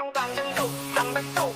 명당은 뚝, 담배 뚝,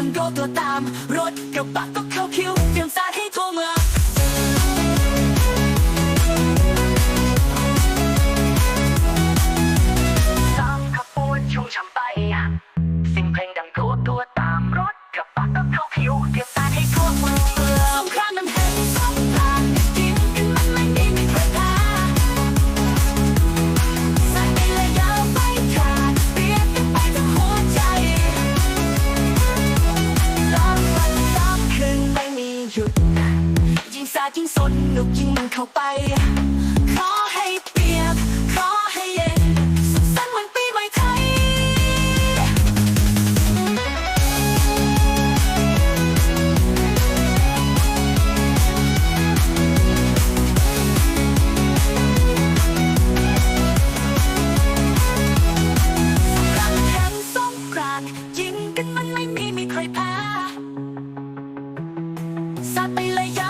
ยังโรตัวตาม รถกระบะก็เข้าคิวเตรียมสาดให้ทั่วเมือง ยิงสนุกยิ่งมันเข้าไป ขอให้เปียก ขอให้เย็นสุขสันวันปีใหม่ไทย สงกรานแข่งสงกรานยิงกันมันไม่มีมีใครแพ้สาดไปเลยยา